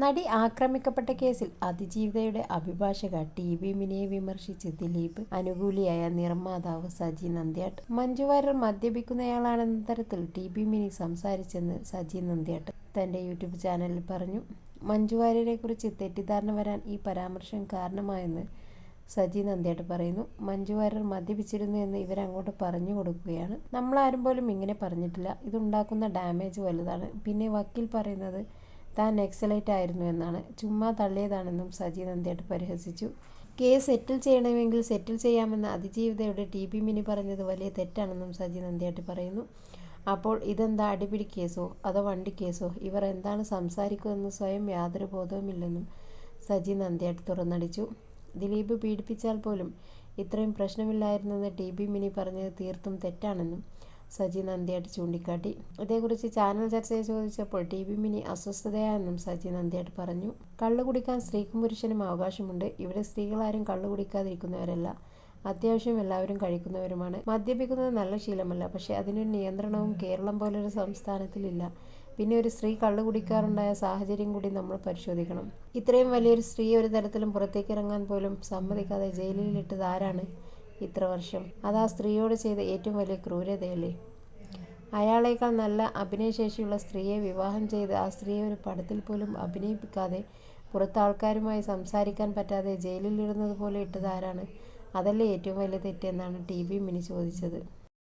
നടി ആക്രമിക്കപ്പെട്ട കേസിൽ അതിജീവിതയുടെ അഭിഭാഷക ടി വി മിനിയെ വിമർശിച്ച് ദിലീപ് അനുകൂലിയായ നിർമ്മാതാവ് സജി നന്ദ്യാട്ട്. മഞ്ജു വാര്യർ മദ്യപിക്കുന്നയാളാണെന്ന തരത്തിൽ ടി ബി മിനി സംസാരിച്ചെന്ന് സജി നന്ദ്യാട്ട് തന്റെ യൂട്യൂബ് ചാനലിൽ പറഞ്ഞു. മഞ്ജു വാര്യരെക്കുറിച്ച് തെറ്റിദ്ധാരണ വരാൻ ഈ പരാമർശം കാരണമായെന്ന് സജി നന്ദ്യാട്ട് പറയുന്നു. മഞ്ജു വാര്യർ മദ്യപിച്ചിരുന്നു എന്ന് ഇവരങ്ങോട്ട് പറഞ്ഞു കൊടുക്കുകയാണ്. നമ്മളാരും പോലും ഇങ്ങനെ പറഞ്ഞിട്ടില്ല. ഇതുണ്ടാക്കുന്ന ഡാമേജ് വലുതാണ്. പിന്നെ വക്കീൽ പറയുന്നത് താൻ എക്സലൈറ്റ് ആയിരുന്നു എന്നാണ്. ചുമ്മാ തള്ളിയതാണെന്നും സജി നന്ദിയായിട്ട് പരിഹസിച്ചു. കേസ് സെറ്റിൽ ചെയ്യണമെങ്കിൽ സെറ്റിൽ ചെയ്യാമെന്ന് അതിജീവിതയുടെ ടി പി മിനി പറഞ്ഞത് വലിയ തെറ്റാണെന്നും സജി നന്ദിയായിട്ട് പറയുന്നു. അപ്പോൾ ഇതെന്താ അടിപിടി കേസോ? അതോ വണ്ടി കേസോ? ഇവർ എന്താണ് സംസാരിക്കുന്നതെന്ന് സ്വയം യാതൊരു ബോധവുമില്ലെന്നും സജി നന്ദിയായിട്ട് തുറന്നടിച്ചു. ദിലീപ് പീഡിപ്പിച്ചാൽ പോലും ഇത്രയും പ്രശ്നമില്ലായിരുന്നെന്ന് ടി ബി മിനി പറഞ്ഞത് തീർത്തും തെറ്റാണെന്നും സജി നന്ദിയായിട്ട് ചൂണ്ടിക്കാട്ടി. ഇതേക്കുറിച്ച് ചാനൽ ചർച്ചയിൽ ചോദിച്ചപ്പോൾ ടി വി മിനി അസ്വസ്ഥതയാണെന്നും സജി നന്ദിയായിട്ട് പറഞ്ഞു. കള്ളു കുടിക്കാൻ സ്ത്രീക്കും പുരുഷനും അവകാശമുണ്ട്. ഇവിടെ സ്ത്രീകളാരും കള്ളു കുടിക്കാതിരിക്കുന്നവരല്ല. അത്യാവശ്യം എല്ലാവരും കഴിക്കുന്നവരുമാണ്. മദ്യപിക്കുന്നത് നല്ല ശീലമല്ല. പക്ഷേ അതിനൊരു നിയന്ത്രണവും കേരളം പോലൊരു സംസ്ഥാനത്തിലില്ല. പിന്നെ ഒരു സ്ത്രീ കള്ളു കുടിക്കാറുണ്ടായ സാഹചര്യം കൂടി നമ്മൾ പരിശോധിക്കണം. ഇത്രയും വലിയൊരു സ്ത്രീ ഒരു തരത്തിലും പുറത്തേക്ക് ഇറങ്ങാൻ പോലും സമ്മതിക്കാതെ ജയിലിലിട്ടത് ആരാണ്? ഇത്ര വർഷം. അത് ആ സ്ത്രീയോട് ചെയ്ത ഏറ്റവും വലിയ ക്രൂരതയല്ലേ? അയാളേക്കാൾ നല്ല അഭിനയശേഷിയുള്ള സ്ത്രീയെ വിവാഹം ചെയ്ത് ആ സ്ത്രീയെ ഒരു പടത്തിൽ പോലും അഭിനയിപ്പിക്കാതെ പുറത്ത് ആൾക്കാരുമായി സംസാരിക്കാൻ പറ്റാതെ ജയിലിലിടുന്നത് പോലെ ഇട്ടത് ആരാണ്? അതല്ലേ ഏറ്റവും വലിയ തെറ്റെന്നാണ് ടി വി മിനി ചോദിച്ചത്.